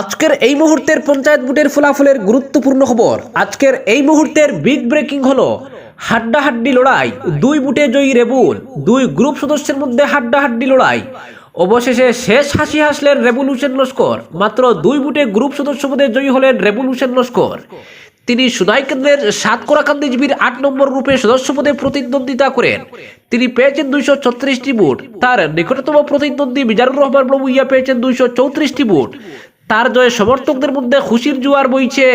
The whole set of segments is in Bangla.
আজকের এই মুহূর্তের পঞ্চায়েত ভোটের ফলাফলের গুরুত্বপূর্ণ খবর। আজকের এই মুহূর্তের বিগ ব্রেকিং হলো হাড্ডাহাড্ডি লড়াই। দুই বুটে জয়ী রেবুল, দুই গ্রুপ সদস্যের মধ্যে হাড্ডাহাড্ডি লড়াই। অবশেষে শেষ হাসি হাসলেন রেভলিউশন লস্কর। মাত্র দুই বুটে গ্রুপ সদস্য পদে জয়ী হলেন রেভলিউশন লস্কর। তিনি সুনাই কেন্দ্রের সাতকরা কান্দিজীবীর আট নম্বর গ্রুপে সদস্য পদে প্রতিদ্বন্দ্বিতা করেন। তিনি পেয়েছেন দুইশো ছত্রিশটি ভোট। তার নিকটতম প্রতিদ্বন্দ্বী মিজানুর রহমান প্রভুইয়া পেয়েছেন দুইশো চৌত্রিশটি ভোট। তার জয়ে সমর্থকদের মধ্যে খুশির জোয়ার বইছে।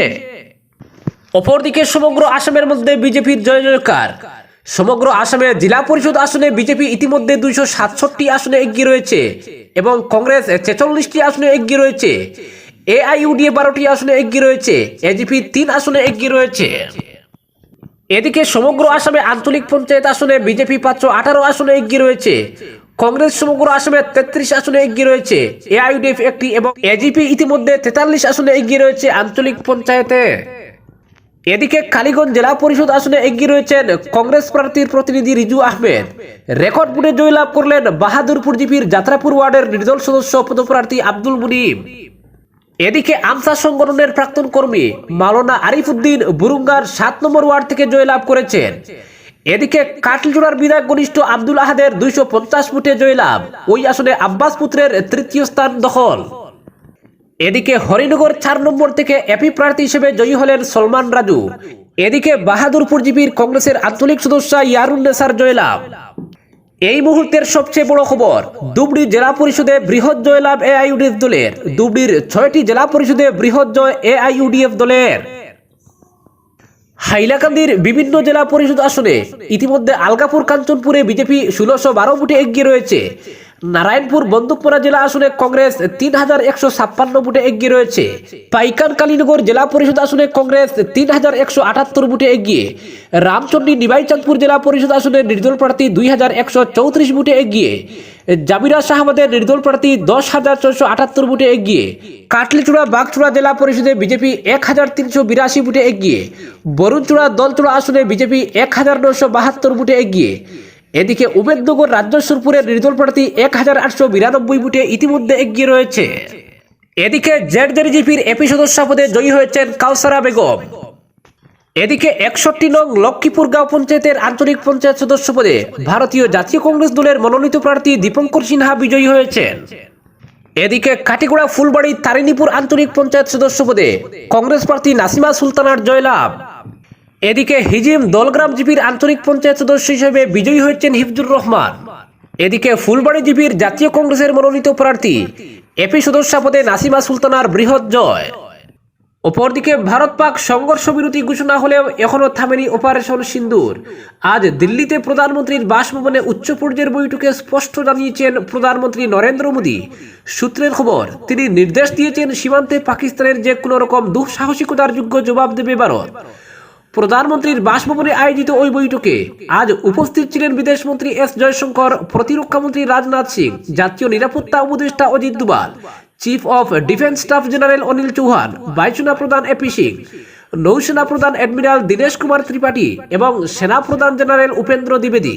অপরদিকে সমগ্র আসামের মধ্যে বিজেপির জয় জয়কার। সমগ্র আসামে জেলা পরিষদ আসনে বিজেপি ইতিমধ্যে দুইশো সাতষট্টি আসনে এগিয়ে রয়েছে এবং কংগ্রেস ছেচল্লিশটি আসনে এগিয়ে রয়েছে। এআইইউডিএ বারোটি আসনে এগিয়ে রয়েছে, এজিপি তিন আসনে এগিয়ে রয়েছে। এদিকে সমগ্র আসামে আঞ্চলিক পঞ্চায়েত আসনে বিজেপি পাঁচশো আঠারো আসনে এগিয়ে রয়েছে। কংগ্রেস সমগ্র আসামে তেত্রিশ আসনে এগিয়ে রয়েছে। এআইডিএফ একটি এবং এজিপি ইতিমধ্যে তেতাল্লিশ আসনে এগিয়ে রয়েছে আঞ্চলিক পঞ্চায়েতে। এদিকে কালীগঞ্জ জেলা পরিষদ আসনে এগিয়ে রয়েছেন কংগ্রেস প্রার্থীর প্রতিনিধি রিজু আহমেদ। রেকর্ড বুটে জয়লাভ করলেন বাহাদুরপুর জিপির যাত্রাপুর ওয়ার্ডের নির্দল সদস্য পদপ্রার্থী আব্দুল মুনিম। এদিকে আমসা সংগঠনের প্রাক্তন কর্মী মাওলানা আরিফুদ্দিন বুরুঙ্গার সাত নম্বর ওয়ার্ড থেকে জয়লাভ করেছেন। এদিকে কাটলিচুড়ার বিধায়ক ঘনিষ্ঠ আব্দুল আহাদের দুইশো পঞ্চাশ ফুটে জয়লাভ। ওই আসনে আব্বাস পুত্রের তৃতীয় স্থান দখল। এদিকে হরিনগর চার নম্বর থেকে এপি প্রার্থী হিসেবে জয়ী হলেন সলমান রাজু। এদিকে বাহাদুরপুর জিপির কংগ্রেসের আঞ্চলিক সদস্য ইয়ারুন নেসার জয়লাভ। এই মুহূর্তের সবচেয়ে বড় খবর, দুবড়ি জেলা পরিষদে বৃহৎ জয়লাভ এআইইউডিএফ দলের। দুবড়ির ছয়টি জেলা পরিষদে বৃহৎ জয় এআইইউডিএফ দলের। হাইলাকান্দির বিভিন্ন জেলা পরিষদ আসনে ইতিমধ্যে আলগাপুর কাঞ্চনপুরে বিজেপি ষোলোশো বারো ফুটে এগিয়ে রয়েছে। নারায়ণপুর বন্দুকপোড়া জেলা আসনে কংগ্রেস তিন হাজার একশো ছাপ্পান্ন বুটে এগিয়ে রয়েছে। পাইকান কালীনগর জেলা পরিষদ আসনে কংগ্রেস তিন হাজার একশো আটাত্তর বুটে এগিয়ে। রামচন্ডী নিবাইচাঁদপুর জেলা পরিষদ আসনে নির্দল প্রার্থী দুই হাজার একশো চৌত্রিশ বুটে এগিয়ে। জাবিরা শাহবাদের নির্দল প্রার্থী দশ হাজার ছশো আটাত্তর বুটে এগিয়ে। কাটলিচূড়া বাগচূড়া জেলা পরিষদে বিজেপি এক হাজার তিনশো বিরাশি বুটে এগিয়ে। বরুণচূড়া দলচূড়া আসনে বিজেপি এক হাজার নশো বাহাত্তর বুটে এগিয়ে। এদিকে উমেদনগর রাজ্য সুরপুরের নির্দল প্রার্থী এক হাজার আটশো বিরানব্বই বুটে ইতিমধ্যে এগিয়ে রয়েছে। এদিকে জেডজেডিজিপির এপি সদস্য পদে জয়ী হয়েছেন কাউসারা বেগম। এদিকে একষট্টি নং লক্ষ্মীপুর গাঁও পঞ্চায়েতের আঞ্চলিক পঞ্চায়েত সদস্য পদে ভারতীয় জাতীয় কংগ্রেস দলের মনোনীত প্রার্থী দীপঙ্কর সিনহা বিজয়ী হয়েছেন। এদিকে কাটিগোড়া ফুলবাড়ি তারিণীপুর আঞ্চলিক পঞ্চায়েত সদস্য পদে কংগ্রেস প্রার্থী নাসিমা সুলতানার জয়লাভ। এদিকে হিজিম দলগ্রাম জিপির আঞ্চলিক পঞ্চায়েত সদস্য হিসেবে বিজয়ী হয়েছেন হিফজুর রহমান। এদিকে ফুলবাড়ি জিপির জাতীয় কংগ্রেসের মনোনীত প্রার্থী এপি সদস্য পদে নাসিমা সুলতানার বৃহৎ জয়। অপরদিকে ভারত পাক সংঘর্ষ বিরতি ঘোষণা হলেও এখনও থামেনি অপারেশন সিন্দুর। আজ দিল্লিতে প্রধানমন্ত্রীর বাসভবনে উচ্চ পর্যায়ের বৈঠকে স্পষ্ট জানিয়েছেন প্রধানমন্ত্রী নরেন্দ্র মোদী। সূত্রের খবর, তিনি নির্দেশ দিয়েছেন সীমান্তে পাকিস্তানের যে কোনো রকম দুঃসাহসিকতার যোগ্য জবাব দেবে ভারত। প্রধানমন্ত্রীর বাসভবনে আয়োজিত ওই বৈঠকে আজ উপস্থিত ছিলেন বিদেশমন্ত্রী এস জয়শঙ্কর প্রতিরক্ষামন্ত্রী রাজনাথ সিং, জাতীয় নিরাপত্তা উপদেষ্টা Ajit Doval chief of defence staff general Anil Chauhan, বায়ুসেনা প্রধান এপি সিং, নৌসেনা প্রধান অ্যাডমিরাল দীনেশ কুমার ত্রিপাঠী এবং সেনা প্রধান জেনারেল উপেন্দ্র দ্বিবেদী।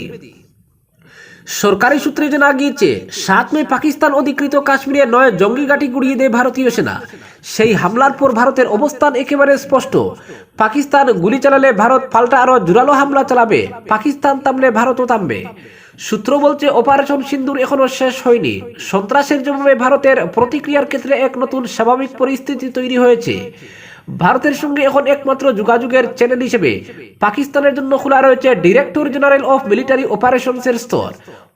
সরকারি সূত্রে জানা গিয়েছে, সাত মে পাকিস্তান অধিকৃত কাশ্মীরে নয় জঙ্গি ঘাঁটি গুড়িয়ে দেয় ভারতীয় সেনা। সেই হামলার পর ভারতের অবস্থান একেবারে স্পষ্ট। পাকিস্তান গুলি চালালে ভারত পাল্টা আরও জোরালো হামলা চালাবে, পাকিস্তান থামলে ভারতও থামবে সূত্র বলছে, অপারেশন সিন্দুর এখনও শেষ হয়নি। সন্ত্রাসের জবাবে ভারতের প্রতিক্রিয়ার ক্ষেত্রে এক নতুন স্বাভাবিক পরিস্থিতি তৈরি হয়েছে। ভারতের সঙ্গে এখন একমাত্র যোগাযোগের চ্যানেল হিসেবে। পাকিস্তানের জন্য খোলা রয়েছে ডিরেক্টর জেনারেল অফ মিলিটারি অপারেশনসের স্তর।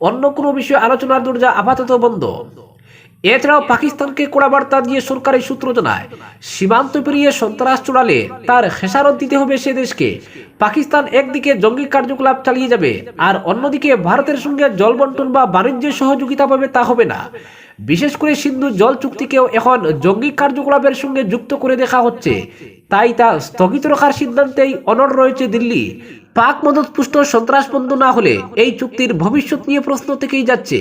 অন্য কোনো বিষয়ে আলোচনার দরজা আপাতত বন্ধ। এছাড়াও পাকিস্তানকে কড়া বার্তা দিয়ে সরকারি সূত্র জানায়, সীমান্ত পেরিয়ে সন্ত্রাস চড়ালে তার খেসারত দিতে হবে সে দেশকে। পাকিস্তান একদিকে জঙ্গি কার্যকলাপ চালিয়ে যাবে, আর অন্যদিকে ভারতের সঙ্গে জল বন্টন বা বাণিজ্য সহযোগিতা পাবে তা হবে না। বিশেষ করে সিন্ধু জল চুক্তিকেও এখন জঙ্গি কার্যকলাপের সঙ্গে যুক্ত করে দেখা হচ্ছে। তাই তা স্থগিত রাখার সিদ্ধান্তেই অনড় রয়েছে দিল্লি। পাক মদতপুষ্ট সন্ত্রাস বন্ধ না হলে এই চুক্তির ভবিষ্যৎ নিয়ে প্রশ্ন থেকেই যাচ্ছে।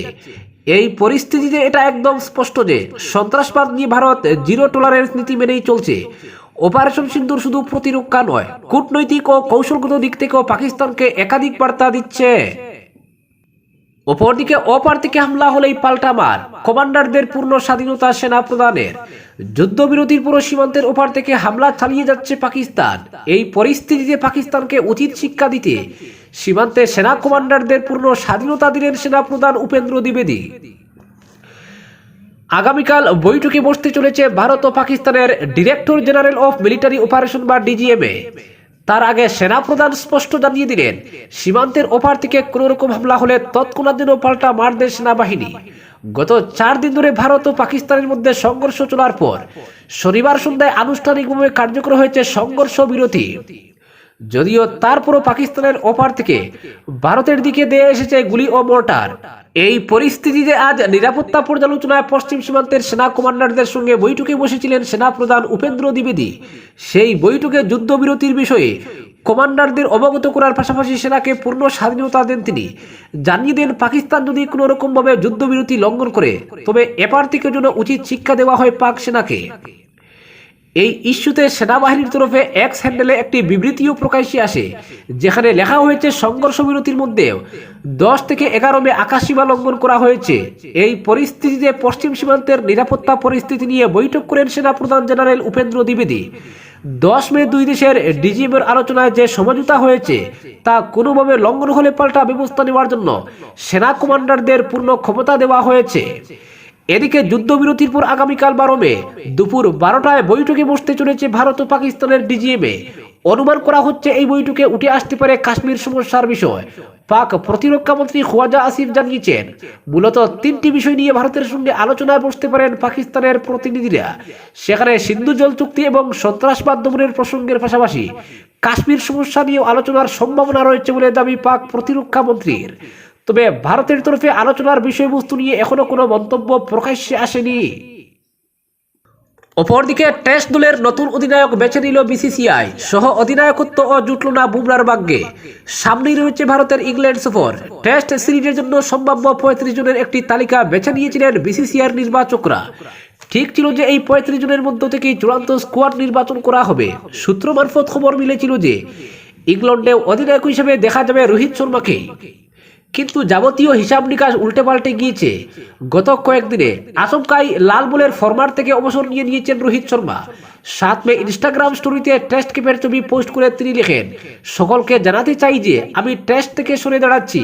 এই পরিস্থিতিতে এটা একদম স্পষ্ট যে সন্ত্রাসবাদ নিয়ে ভারত জিরো টলারেন্স নীতি মেনেই চলছে। অপারেশন সিন্ধুর শুধু প্রতিরক্ষা নয়, কূটনৈতিক ও কৌশলগত দিক থেকেও পাকিস্তানকে একাধিক বার্তা দিচ্ছে। অপরদিকে অপার থেকে হামলা হলেই পাল্টা মার। কমান্ডারদের পূর্ণ স্বাধীনতা সেনা প্রদানের। যুদ্ধবিরতির পুরো সীমান্তের ওপার থেকে হামলা চালিয়ে যাচ্ছে পাকিস্তান। এই পরিস্থিতিতে পাকিস্তানকে উচিত শিক্ষা দিতে সীমান্তে সেনা কমান্ডারদের পূর্ণ স্বাধীনতা দিলেন সেনা প্রধান উপেন্দ্র দ্বিবেদী। আগামীকাল বৈঠকে বসতে চলেছে ভারত ও পাকিস্তানের director general of military operation বা ডিজিএমএ। তার আগে সেনাপ্রধান স্পষ্ট জানিয়ে দিলেন, সীমান্তের ওপার থেকে কোনো রকম হামলা হলে তৎক্ষণাৎ যেন পাল্টা মার দেয় সেনাবাহিনী। গত চার দিন ধরে ভারত ও পাকিস্তানের মধ্যে সংঘর্ষ চলার পর শনিবার সন্ধ্যায় আনুষ্ঠানিকভাবে কার্যকর হয়েছে সংঘর্ষ বিরতি। যদিও তারপরও পাকিস্তানের ওপার থেকে ভারতের দিকে দিয়ে এসেছে গুলি ও মোর্টার। এই পরিস্থিতিতে আজ নিরাপত্তা পর্যালোচনায় পশ্চিম সীমান্তের সেনা কমান্ডারদের সঙ্গে বৈঠকে বসেছিলেন সেনা প্রধান উপেন্দ্র দ্বিবেদী। সেই বৈঠকে যুদ্ধবিরতির বিষয়ে কমান্ডারদের অবগত করার পাশাপাশি সেনাকে পূর্ণ স্বাধীনতা দেন তিনি। জানিয়ে দেন, পাকিস্তান যদি কোনো রকমভাবে যুদ্ধবিরতি লঙ্ঘন করে, তবে এপার থেকে যেন উচিত শিক্ষা দেওয়া হয় পাক সেনাকে। এই ইস্যুতে সেনাবাহিনীর তরফে এক্স হ্যান্ডেলে একটি বিবৃতিও প্রকাশ্যে আসে, যেখানে লেখা হয়েছে, সংঘর্ষ বিরতির মধ্যে দশ থেকে এগারো মে আকাশসীমা লঙ্ঘন করা হয়েছে। এই পরিস্থিতিতে পশ্চিম সীমান্তের নিরাপত্তা পরিস্থিতি নিয়ে বৈঠক করেন সেনা প্রধান জেনারেল উপেন্দ্র দ্বিবেদী। দশ মে দুই দেশের ডিজিএমের আলোচনায় যে সমঝোতা হয়েছে, তা কোনোভাবে লঙ্ঘন হলে পাল্টা ব্যবস্থা নেওয়ার জন্য সেনা কমান্ডারদের পূর্ণ ক্ষমতা দেওয়া হয়েছে। এদিকে যুদ্ধবিরতির পর আগামীকাল বারো মে দুপুর বারোটায় বৈঠকে বসতে চলেছে ভারত ও পাকিস্তানের ডিজিএমএ অনুমান করা হচ্ছে এই বৈঠকে উঠে আসতে পারে কাশ্মীর সমস্যার বিষয়। পাক প্রতিরক্ষা মন্ত্রী খোয়াজা আসিফ জানিয়েছেন, মূলত তিনটি বিষয় নিয়ে ভারতের সঙ্গে আলোচনায় বসতে পারেন পাকিস্তানের প্রতিনিধিরা। সেখানে সিন্ধু জল চুক্তি এবং সন্ত্রাসবাদ দমনের প্রসঙ্গের পাশাপাশি কাশ্মীর সমস্যা নিয়েও আলোচনার সম্ভাবনা রয়েছে বলে দাবি পাক প্রতিরক্ষা মন্ত্রীর। তবে ভারতের তরফে আলোচনার বিষয়বস্তু নিয়ে এখনও কোনো মন্তব্য প্রকাশ্যে আসেনি। অপরদিকে টেস্ট দলের নতুন অধিনায়ক বেছে নিল বিসিসিআই। সহ অধিনায়কত্ব ও জুটল না বুমরার ভাগ্যে। সামনেই রয়েছে ভারতের ইংল্যান্ড সফর। টেস্ট সিরিজের জন্য সম্ভাব্য পঁয়ত্রিশ জনের একটি তালিকা বেছে নিয়েছিলেন বিসিসিআইর নির্বাচকরা। ঠিক ছিল যে এই পঁয়ত্রিশ জনের মধ্য থেকেই চূড়ান্ত স্কোয়াড নির্বাচন করা হবে। সূত্র মারফত খবর মিলেছিল যে ইংল্যান্ডে অধিনায়ক হিসেবে দেখা যাবে রোহিত শর্মাকে। কিন্তু যাবতীয় হিসাব নিকাশ উল্টে পাল্টে গিয়েছে। গত কয়েকদিনে আচমকাই লাল বলের ফরমার থেকে অবসর নিয়ে নিয়েছেন রোহিত শর্মা। সাত মে ইনস্টাগ্রাম স্টোরিতে টেস্ট ক্যাপের ছবি পোস্ট করে তিনি লেখেন, সকলকে জানাতে চাই যে আমি টেস্ট থেকে সরে দাঁড়াচ্ছি।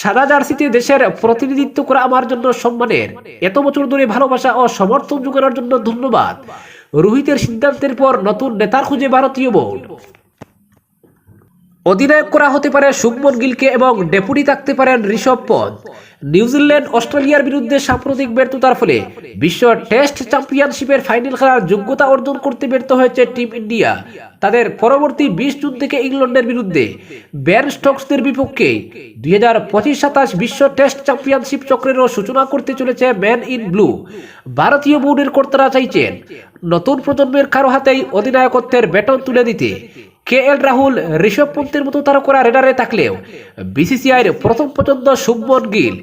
সাদা জার্সিতে দেশের প্রতিনিধিত্ব করা আমার জন্য সম্মানের। এত বছর ধরে ভালোবাসা ও সমর্থন যোগানোর জন্য ধন্যবাদ। রোহিতের সিদ্ধান্তের পর নতুন নেতার খুঁজে ভারতীয় বোর্ড। অধিনায়ক করা হতে পারে শুভমন গিলকে এবং ডেপুটি থাকতে পারেন ঋষভ পন্থ। নিউজিল্যান্ড, অস্ট্রেলিয়ার বিরুদ্ধে সাম্প্রতিক ব্যর্থতার ফলে বিশ্ব টেস্ট চ্যাম্পিয়নশিপের ফাইনাল খেলার যোগ্যতা অর্জন করতে ব্যর্থ হয়েছে টিম ইন্ডিয়া। তাদের পরবর্তী বিশ জুন থেকে ইংল্যান্ডের বিরুদ্ধে ব্যান স্টকসদের বিপক্ষে দুই হাজার পঁচিশ সাতাশ বিশ্ব টেস্ট চ্যাম্পিয়নশিপ চক্রেরও সূচনা করতে চলেছে ম্যান ইন ব্লু। ভারতীয় বোর্ডের কর্তারা চাইছেন, নতুন প্রজন্মের কারও হাতেই অধিনায়কত্বের বেতন তুলে দিতে। কে এল রাহুল ঋষভ পন্থের মতো তারকরা রেডারে থাকলেও বিসিসিআইয়ের প্রথম পর্যন্ত শুভমন গিল।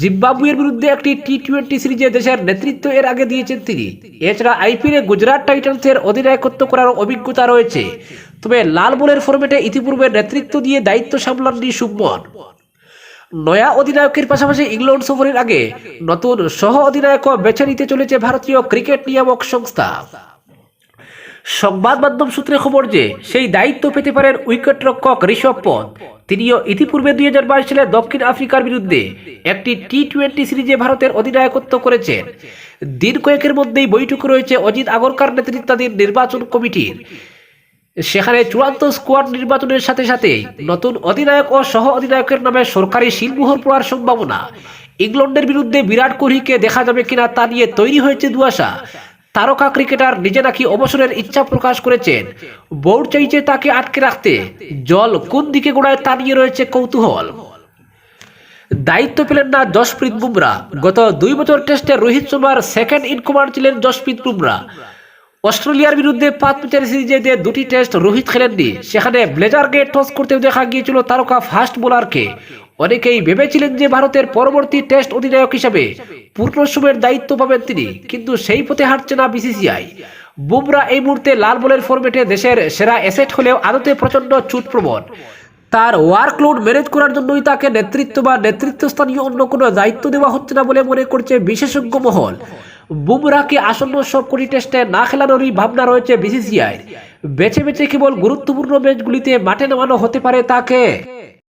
জিম্বাবুয়ের বিরুদ্ধে একটি টি টোয়েন্টি সিরিজে দেশের নেতৃত্ব এর আগে দিয়েছেন তিনি। এছাড়া আইপিএলে গুজরাট টাইটান্সের অধিনায়কত্ব করার অভিজ্ঞতা রয়েছে। তবে লাল বলের ফরম্যাটে ইতিপূর্বে নেতৃত্ব দিয়ে দায়িত্ব সামলাননি শুভমন নয়া অধিনায়কের পাশাপাশি ইংল্যান্ড সফরের আগে নতুন সহ অধিনায়ক বেছে নিতে চলেছে ভারতীয় ক্রিকেট নিয়ামক সংস্থা। সংবাদ মাধ্যম সূত্রে খবর যে, সেই দায়িত্ব পেতে পারেন উইকেট রক্ষক ঋষভ পন্থ। তিনিও ইতিপূর্বে দুই হাজার বাইশ সালে দক্ষিণ আফ্রিকার বিরুদ্ধে একটি টি টোয়েন্টি সিরিজে ভারতের অধিনায়কত্ব করেছেন। দিন কয়েকের মধ্যেই বৈঠক রয়েছে অজিত আগরকার নেতৃত্বাধীন নির্বাচন কমিটির। সেখানে চূড়ান্ত স্কোয়াড নির্বাচনের সাথে সাথে নতুন অধিনায়ক ও সহ অধিনায়কের নামে সরকারি শিলমোহর পড়ার সম্ভাবনা। ইংল্যান্ডের বিরুদ্ধে বিরাট কোহলিকে দেখা যাবে কিনা তা নিয়ে তৈরি হয়েছে দুয়াশা তারকা ক্রিকেটার নিজে নাকি অবসরের ইচ্ছা প্রকাশ করেছেন। বোর্ড চাইছে তাকে আটকে রাখতে। জল কোন দিকে গোড়ায় তা নিয়ে রয়েছে কৌতূহল? দায়িত্ব পেলেন না জসপ্রীত বুমরা। গত দুই বছর টেস্টে রোহিত শর্মার সেকেন্ড ইন কমান্ড ছিলেন জসপ্রীত বুমরা। অস্ট্রেলিয়ার বিরুদ্ধে পাঁচ ম্যাচের সিরিজে যে দুটি টেস্ট রোহিত খেলেননি, সেখানে ব্লেজারকে টস করতে দেখা গিয়েছিল তারকা ফাস্ট বোলারকে অনেকেই ভেবেছিলেন যে ভারতের পরবর্তী টেস্ট অধিনায়ক হিসাবে পূর্ণ সময়ের দায়িত্ব পাবেন তিনি, কিন্তু সেই পথে হাঁটছে না বিসিসিআই। বুমরা এই মুহূর্তে লাল বলের ফরম্যাটে দেশের সেরা অ্যাসেট হলেও আদতে প্রচণ্ড চুট প্রবণ তার ওয়ার্কলোড ম্যানেজ করার জন্যই তাকে নেতৃত্ব বা নেতৃত্বস্থানীয় অন্য কোনো দায়িত্ব দেওয়া হচ্ছে না বলে মনে করছে বিশেষজ্ঞ মহল। বুমরাকে আসন্ন সবকটি টেস্টে না খেলানোরই ভাবনা রয়েছে বিসিসিআই। বেছে বেছে কেবল গুরুত্বপূর্ণ ম্যাচগুলিতে মাঠে নামানো হতে পারে তাকে।